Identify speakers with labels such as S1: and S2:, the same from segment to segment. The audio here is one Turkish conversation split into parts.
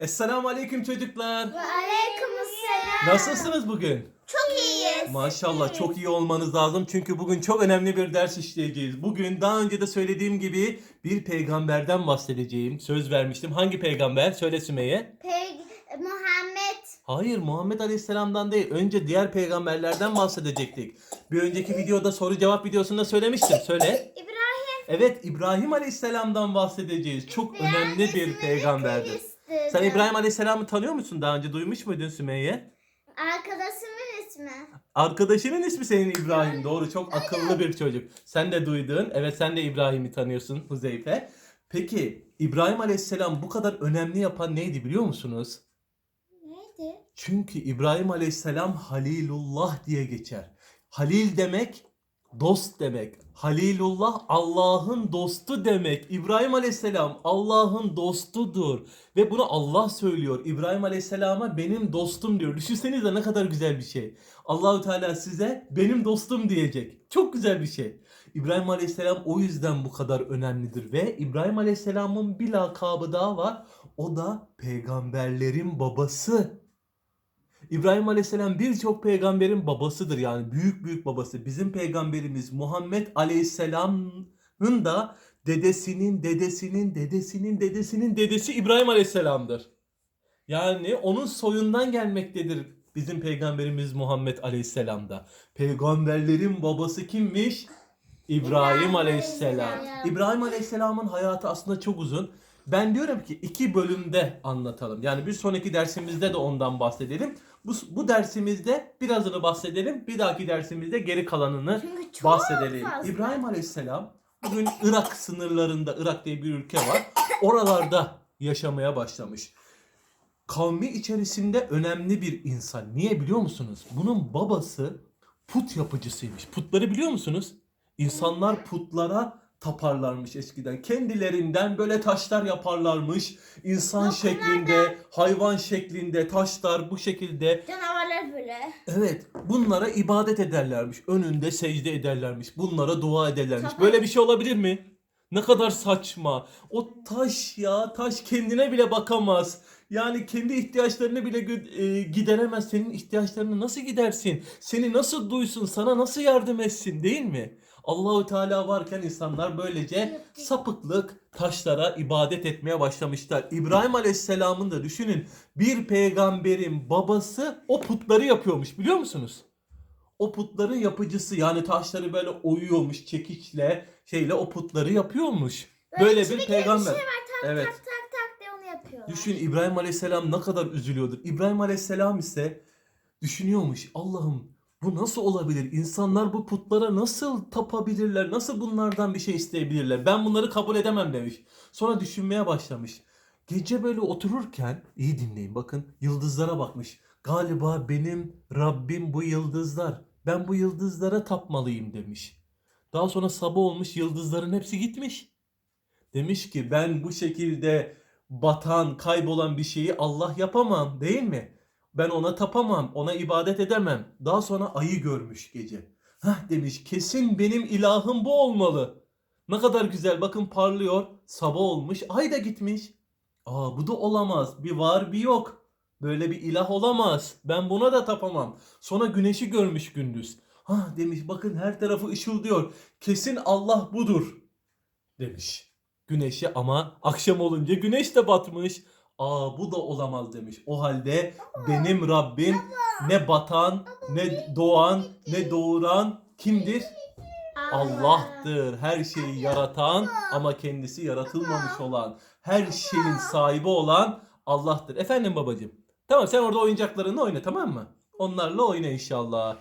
S1: Esselamu Aleyküm çocuklar.
S2: Ve aleykümselam.
S1: Nasılsınız bugün?
S2: Çok iyiyiz.
S1: Maşallah çok iyi olmanız lazım çünkü bugün çok önemli bir ders işleyeceğiz. Bugün daha önce de söylediğim gibi bir peygamberden bahsedeceğim. Söz vermiştim. Hangi peygamber? Söyle Sümeyye.
S2: Peyg Muhammed.
S1: Hayır Muhammed Aleyhisselam'dan değil. Önce diğer peygamberlerden bahsedecektik. Bir önceki videoda soru cevap videosunda söylemiştim. Söyle.
S2: İbrahim.
S1: Evet İbrahim Aleyhisselam'dan bahsedeceğiz. Çok önemli bir peygamberdir.
S2: Kıbrıs'tı.
S1: Sen İbrahim Aleyhisselam'ı tanıyor musun? Daha önce duymuş muydun Sümeyye?
S2: Arkadaşımın ismi.
S1: Arkadaşının ismi senin İbrahim. Doğru çok akıllı bir çocuk. Sen de duydun. Evet sen de İbrahim'i tanıyorsun Huzeyfe. Peki İbrahim Aleyhisselam bu kadar önemli yapan neydi biliyor musunuz?
S2: Neydi?
S1: Çünkü İbrahim Aleyhisselam Halilullah diye geçer. Halil demek dost demek. Halilullah Allah'ın dostu demek. İbrahim Aleyhisselam Allah'ın dostudur. Ve bunu Allah söylüyor. İbrahim Aleyhisselam'a benim dostum diyor. Düşünsenize ne kadar güzel bir şey. Allahü Teala size benim dostum diyecek. Çok güzel bir şey. İbrahim Aleyhisselam o yüzden bu kadar önemlidir ve İbrahim Aleyhisselam'ın bir lakabı daha var. O da peygamberlerin babası. İbrahim Aleyhisselam birçok peygamberin babasıdır yani büyük büyük babası. Bizim peygamberimiz Muhammed Aleyhisselam'ın da dedesinin dedesinin dedesinin dedesinin dedesi İbrahim Aleyhisselam'dır. Yani onun soyundan gelmektedir bizim peygamberimiz Muhammed Aleyhisselam'da. Peygamberlerin babası kimmiş? İbrahim
S2: İbrahim
S1: Aleyhisselam.
S2: Aleyhisselam.
S1: İbrahim Aleyhisselam'ın hayatı aslında çok uzun. Ben diyorum ki iki bölümde anlatalım. Yani bir sonraki dersimizde de ondan bahsedelim. Bu, bu dersimizde birazını bahsedelim. Bir dahaki dersimizde geri kalanını bahsedelim.
S2: fazla.
S1: İbrahim Aleyhisselam bugün Irak sınırlarında, Irak diye bir ülke var. Oralarda yaşamaya başlamış. Kavmi içerisinde önemli bir insan. Niye biliyor musunuz? Bunun babası put yapıcısıymış. Putları biliyor musunuz? İnsanlar putlara taparlarmış eskiden. Kendilerinden böyle taşlar yaparlarmış. İnsan şeklinde, hayvan şeklinde taşlar bu şekilde
S2: Canavarlar böyle.
S1: Evet, bunlara ibadet ederlermiş. Önünde secde ederlermiş. Bunlara dua ederlermiş.
S2: Tabii.
S1: Böyle bir şey olabilir mi? Ne kadar saçma. O taş ya, taş kendine bile bakamaz. Yani kendi ihtiyaçlarını bile gö- e, gideremez. Senin ihtiyaçlarını nasıl gidersin? Seni nasıl duysun? Sana nasıl yardım etsin, değil mi? Allahu Teala varken insanlar böylece sapıklık taşlara ibadet etmeye başlamışlar. İbrahim Aleyhisselam'ın da düşünün bir peygamberin babası o putları yapıyormuş biliyor musunuz? O putların yapıcısı yani taşları böyle oyuyormuş çekiçle şeyle o putları yapıyormuş. Böyle, bir
S2: çevikli
S1: peygamber.
S2: Bir şey var tak
S1: Evet.
S2: tak tak tak diye onu yapıyorlar.
S1: Düşün İbrahim Aleyhisselam ne kadar üzülüyordur. İbrahim Aleyhisselam ise düşünüyormuş Allah'ım bu nasıl olabilir? İnsanlar bu putlara nasıl tapabilirler? Nasıl bunlardan bir şey isteyebilirler? Ben bunları kabul edemem demiş. Sonra düşünmeye başlamış. Gece böyle otururken iyi dinleyin bakın yıldızlara bakmış. Galiba benim Rabbim bu yıldızlar. Ben bu yıldızlara tapmalıyım demiş. Daha sonra sabah olmuş yıldızların hepsi gitmiş. Demiş ki ben bu şekilde batan, kaybolan bir şeyi Allah yapamam değil mi? Ben ona tapamam, ona ibadet edemem. Daha sonra ayı görmüş gece. Hah demiş kesin benim ilahım bu olmalı. Ne kadar güzel bakın parlıyor. Sabah olmuş, ay da gitmiş. Aa bu da olamaz. Bir var bir yok. Böyle bir ilah olamaz. Ben buna da tapamam. Sonra güneşi görmüş gündüz. Ha demiş bakın her tarafı ışıldıyor. Kesin Allah budur demiş. Güneşi ama akşam olunca güneş de batmış. Aa bu da olamaz demiş. O halde benim Rabbim ne batan, ne doğan, ne doğuran kimdir? Allah'tır. Her şeyi yaratan ama kendisi yaratılmamış olan, her şeyin sahibi olan Allah'tır. Efendim babacığım. Tamam sen orada oyuncaklarınla oyna tamam mı? Onlarla oyna inşallah.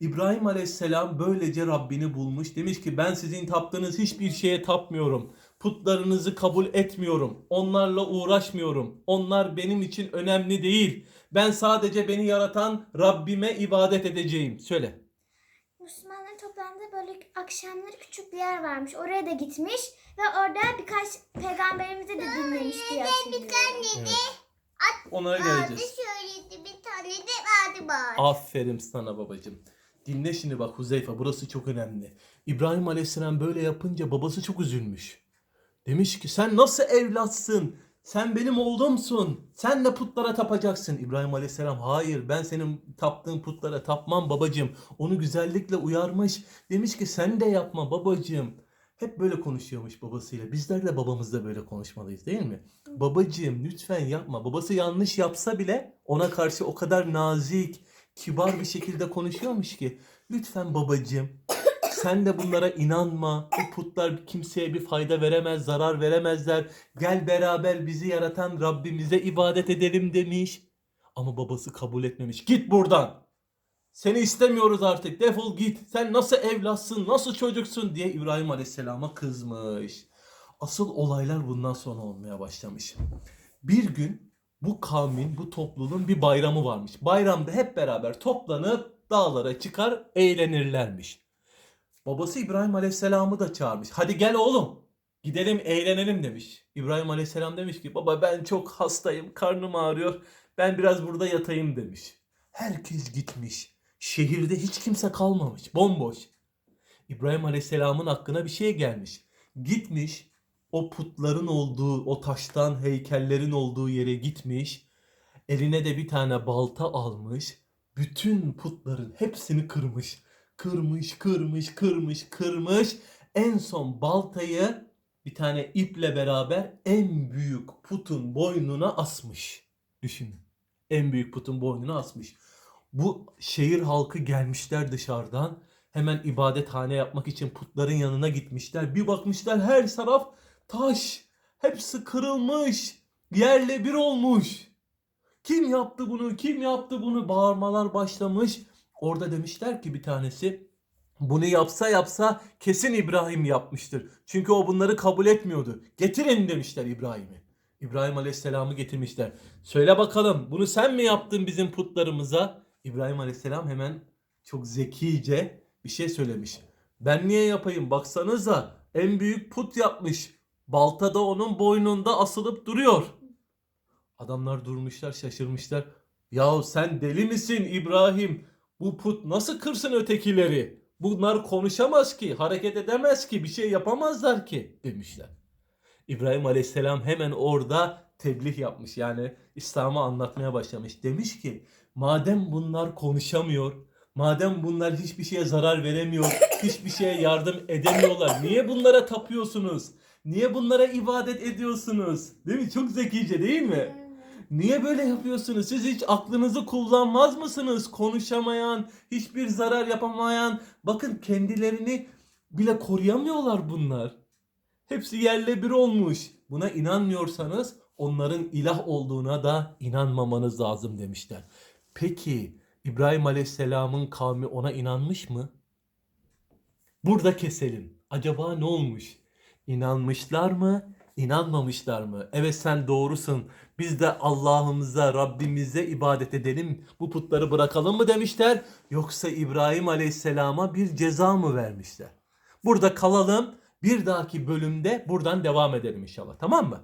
S1: İbrahim Aleyhisselam böylece Rabbini bulmuş. Demiş ki ben sizin taptığınız hiçbir şeye tapmıyorum. Putlarınızı kabul etmiyorum. Onlarla uğraşmıyorum. Onlar benim için önemli değil. Ben sadece beni yaratan Rabbime ibadet edeceğim. Söyle.
S2: Müslümanların toplandığı böyle akşamları küçük bir yer varmış. Oraya da gitmiş ve orada birkaç peygamberimizi de dinlemiş diye hatırlıyorum.
S1: Evet. Onlara geleceğiz.
S2: söyledi bir tane de vardı.
S1: Aferin sana babacığım. Dinle şimdi bak Huzeyfe burası çok önemli. İbrahim Aleyhisselam böyle yapınca babası çok üzülmüş. Demiş ki sen nasıl evlatsın? Sen benim oğlumsun. Sen de putlara tapacaksın. İbrahim Aleyhisselam hayır ben senin taptığın putlara tapmam babacığım. Onu güzellikle uyarmış. Demiş ki sen de yapma babacığım. Hep böyle konuşuyormuş babasıyla. Bizler de babamızla böyle konuşmalıyız değil mi? Babacığım lütfen yapma. Babası yanlış yapsa bile ona karşı o kadar nazik, kibar bir şekilde konuşuyormuş ki. Lütfen babacığım sen de bunlara inanma. Bu putlar kimseye bir fayda veremez, zarar veremezler. Gel beraber bizi yaratan Rabbimize ibadet edelim demiş. Ama babası kabul etmemiş. Git buradan. Seni istemiyoruz artık. Defol git. Sen nasıl evlatsın, nasıl çocuksun diye İbrahim Aleyhisselam'a kızmış. Asıl olaylar bundan sonra olmaya başlamış. Bir gün bu kavmin, bu topluluğun bir bayramı varmış. Bayramda hep beraber toplanıp dağlara çıkar eğlenirlermiş. Babası İbrahim Aleyhisselam'ı da çağırmış. Hadi gel oğlum. Gidelim eğlenelim demiş. İbrahim Aleyhisselam demiş ki baba ben çok hastayım, karnım ağrıyor. Ben biraz burada yatayım demiş. Herkes gitmiş. Şehirde hiç kimse kalmamış. Bomboş. İbrahim Aleyhisselam'ın hakkına bir şey gelmiş. Gitmiş o putların olduğu, o taştan heykellerin olduğu yere gitmiş. Eline de bir tane balta almış. Bütün putların hepsini kırmış. Kırmış, kırmış, kırmış, kırmış. En son baltayı bir tane iple beraber en büyük putun boynuna asmış. Düşünün. En büyük putun boynuna asmış. Bu şehir halkı gelmişler dışarıdan. Hemen ibadethane yapmak için putların yanına gitmişler. Bir bakmışlar her taraf taş. Hepsi kırılmış. Yerle bir olmuş. Kim yaptı bunu? Kim yaptı bunu? Bağırmalar başlamış. Orada demişler ki bir tanesi bunu yapsa yapsa kesin İbrahim yapmıştır. Çünkü o bunları kabul etmiyordu. Getirin demişler İbrahim'i. İbrahim Aleyhisselam'ı getirmişler. Söyle bakalım bunu sen mi yaptın bizim putlarımıza? İbrahim Aleyhisselam hemen çok zekice bir şey söylemiş. Ben niye yapayım? Baksanıza en büyük put yapmış. Balta da onun boynunda asılıp duruyor. Adamlar durmuşlar şaşırmışlar. Yahu sen deli misin İbrahim? Bu put nasıl kırsın ötekileri? Bunlar konuşamaz ki, hareket edemez ki, bir şey yapamazlar ki demişler. İbrahim Aleyhisselam hemen orada tebliğ yapmış. Yani İslam'ı anlatmaya başlamış. Demiş ki madem bunlar konuşamıyor, madem bunlar hiçbir şeye zarar veremiyor, hiçbir şeye yardım edemiyorlar. Niye bunlara tapıyorsunuz? Niye bunlara ibadet ediyorsunuz? Değil mi? Çok zekice değil mi? Niye böyle yapıyorsunuz? Siz hiç aklınızı kullanmaz mısınız? Konuşamayan, hiçbir zarar yapamayan. Bakın kendilerini bile koruyamıyorlar bunlar. Hepsi yerle bir olmuş. Buna inanmıyorsanız onların ilah olduğuna da inanmamanız lazım demişler. Peki İbrahim Aleyhisselam'ın kavmi ona inanmış mı? Burada keselim. Acaba ne olmuş? İnanmışlar mı? İnanmamışlar mı? Evet sen doğrusun. Biz de Allah'ımıza, Rabbimize ibadet edelim. Bu putları bırakalım mı demişler? Yoksa İbrahim Aleyhisselam'a bir ceza mı vermişler? Burada kalalım. Bir dahaki bölümde buradan devam edelim inşallah. Tamam mı?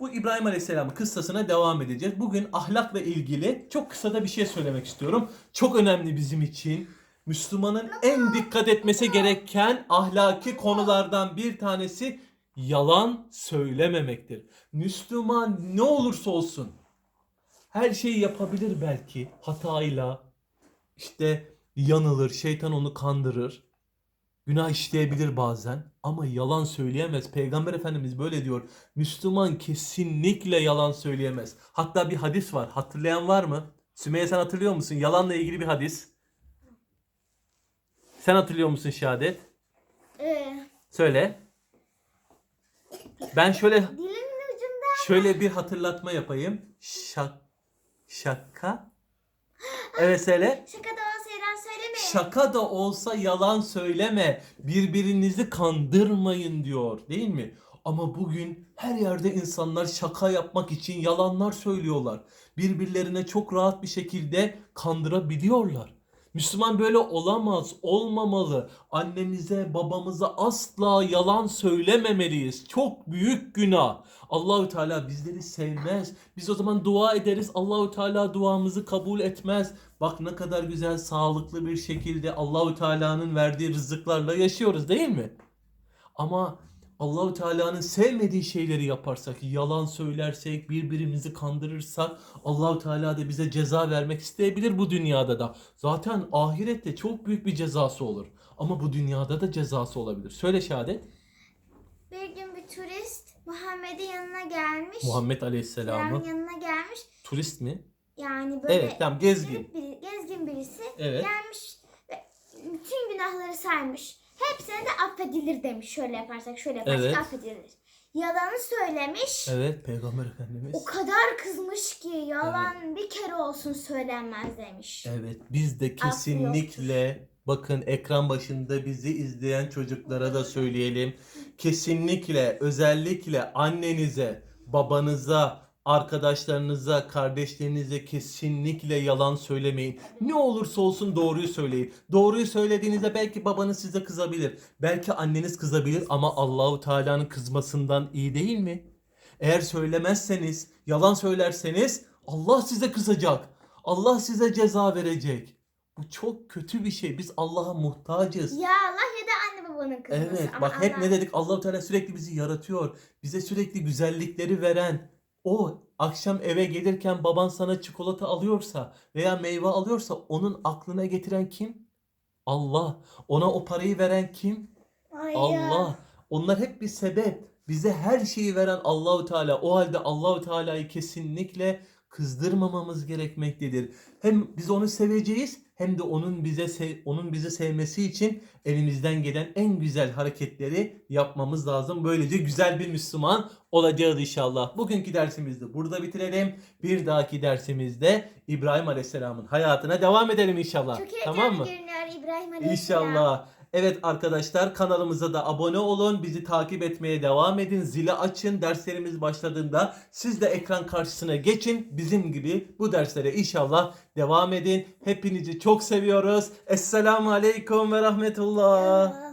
S1: Bu İbrahim Aleyhisselam'ın kıssasına devam edeceğiz. Bugün ahlakla ilgili çok kısa da bir şey söylemek istiyorum. Çok önemli bizim için. Müslümanın en dikkat etmesi gereken ahlaki konulardan bir tanesi yalan söylememektir. Müslüman ne olursa olsun her şeyi yapabilir belki hatayla. işte yanılır, şeytan onu kandırır. Günah işleyebilir bazen ama yalan söyleyemez. Peygamber Efendimiz böyle diyor. Müslüman kesinlikle yalan söyleyemez. Hatta bir hadis var. Hatırlayan var mı? Sümeyye sen hatırlıyor musun? Yalanla ilgili bir hadis. Sen hatırlıyor musun Şehadet?
S2: Ee,
S1: Söyle. Ben şöyle
S2: dilimin ucunda.
S1: şöyle bir hatırlatma yapayım. Şak şaka. Evet söyle.
S2: Şaka da olsa yalan söylemeyin.
S1: Şaka da olsa yalan söyleme. Birbirinizi kandırmayın diyor, değil mi? Ama bugün her yerde insanlar şaka yapmak için yalanlar söylüyorlar. Birbirlerine çok rahat bir şekilde kandırabiliyorlar. Müslüman böyle olamaz, olmamalı. Annemize, babamıza asla yalan söylememeliyiz. Çok büyük günah. Allahü Teala bizleri sevmez. Biz o zaman dua ederiz. Allahü Teala duamızı kabul etmez. Bak ne kadar güzel, sağlıklı bir şekilde Allahü Teala'nın verdiği rızıklarla yaşıyoruz değil mi? Ama Allahu Teala'nın sevmediği şeyleri yaparsak, yalan söylersek, birbirimizi kandırırsak Allahu Teala da bize ceza vermek isteyebilir bu dünyada da. Zaten ahirette çok büyük bir cezası olur. Ama bu dünyada da cezası olabilir. Söyle şehadet.
S2: Bir gün bir turist Muhammed'in yanına gelmiş.
S1: Muhammed Aleyhisselam'ı.
S2: Muhammed'in yanına gelmiş.
S1: Turist mi?
S2: Yani böyle
S1: Evet tamam gezgin.
S2: biri, gezgin birisi
S1: Evet.
S2: gelmiş ve bütün günahları saymış. Hepsine de affedilir demiş. Şöyle yaparsak şöyle yaparsak
S1: Evet.
S2: affedilir. Yalanı söylemiş.
S1: Evet Peygamber Efendimiz.
S2: O kadar kızmış ki yalan bir kere olsun söylenmez demiş.
S1: Evet biz de kesinlikle bakın ekran başında bizi izleyen çocuklara da söyleyelim. Kesinlikle özellikle annenize, babanıza, arkadaşlarınıza, kardeşlerinize kesinlikle yalan söylemeyin. Ne olursa olsun doğruyu söyleyin. Doğruyu söylediğinizde belki babanız size kızabilir. Belki anneniz kızabilir ama Allahu Teala'nın kızmasından iyi değil mi? Eğer söylemezseniz, yalan söylerseniz Allah size kızacak. Allah size ceza verecek. Bu çok kötü bir şey. Biz Allah'a muhtacız.
S2: Ya Allah ya da anne babanın kızması.
S1: Evet bak hep
S2: Allah-
S1: ne dedik Allahu Teala sürekli bizi yaratıyor. Bize sürekli güzellikleri veren. O akşam eve gelirken baban sana çikolata alıyorsa veya meyve alıyorsa onun aklına getiren kim? Allah. Ona o parayı veren kim?
S2: Ay ya.
S1: Allah. Onlar hep bir sebep. Bize her şeyi veren Allahu Teala. O halde Allahu Teala'yı kesinlikle kızdırmamamız gerekmektedir. Hem biz onu seveceğiz hem de onun bize onun bizi sevmesi için elimizden gelen en güzel hareketleri yapmamız lazım. Böylece güzel bir Müslüman olacağız inşallah. Bugünkü dersimizi burada bitirelim. Bir dahaki dersimizde İbrahim Aleyhisselam'ın hayatına devam edelim inşallah.
S2: Çok
S1: tamam mı?
S2: İbrahim Aleyhisselam.
S1: İnşallah. Evet arkadaşlar kanalımıza da abone olun. Bizi takip etmeye devam edin. Zili açın. Derslerimiz başladığında siz de ekran karşısına geçin. Bizim gibi bu derslere inşallah devam edin. Hepinizi çok seviyoruz. Esselamu Aleyküm ve Rahmetullah.